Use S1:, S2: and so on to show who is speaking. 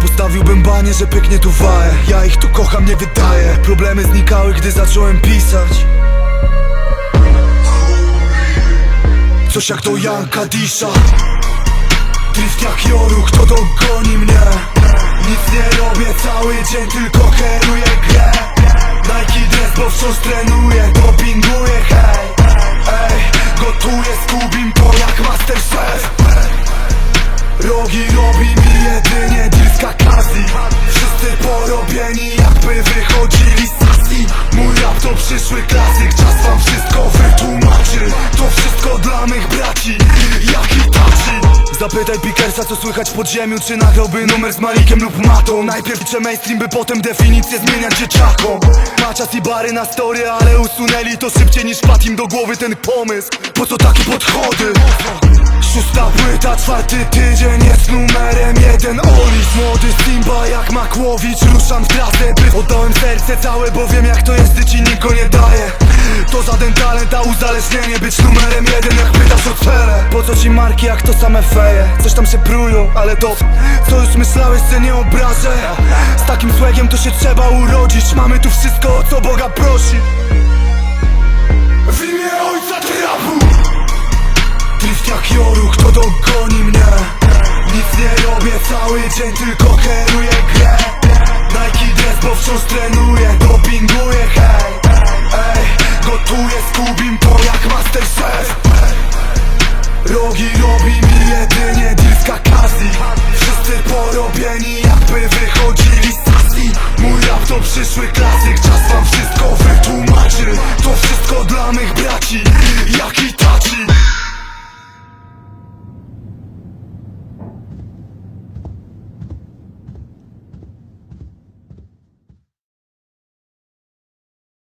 S1: Postawiłbym banie, że pyknie tu waje Ja ich tu kocham, nie wydaję Problemy znikały, gdy zacząłem pisać. Coś jak to Janka Disza Drift jak Joru, kto dogoni mnie. Nic nie robię cały dzień, tylko kieruję grę. Nike dress, bo wciąż trenuję, jak Masterchef Rogi robi mi jedynie deal z Kakazji Wszyscy porobieni jakby wychodzili z sesji Mój rap to przyszły klasyk, Zapytaj Pickersa co słychać w podziemiu Czy nagrałby numer z Malikiem lub Matą. Najpierw liczę mainstream, by potem definicję zmieniać dzieciakom. Macias i bary na story, ale usunęli to szybciej niż wpadł im do głowy ten pomysł. Po co takie podchody? Szósta płyta, czwarty tydzień jest numerem jak Ruszam w trasę, oddałem serce całe Bo wiem jak to jest, gdy ci nikt nie daje. To żaden talent, a uzależnienie Być numerem jeden jak pytasz o cele. Po co ci marki jak to same feje? Coś tam się prują, ale to Co już myślałeś, że nie obrażę. Z takim słegiem to się trzeba urodzić. Mamy tu wszystko, o co Boga prosi. W imię ojca trapu! Drift jak Joru, kto dogoni mnie. Nic nie robię cały dzień, tylko kieruję wciąż trenuję, dopinguję, hej Ej, gotuję z Kubim to jak Masterchef Rogi robi mi jedynie deal z Kakazji Wszyscy porobieni jakby wychodzili z sesji Mój rap to przyszły klasyk, czas wam wszystko wytłumaczy. To wszystko dla mych braci, jak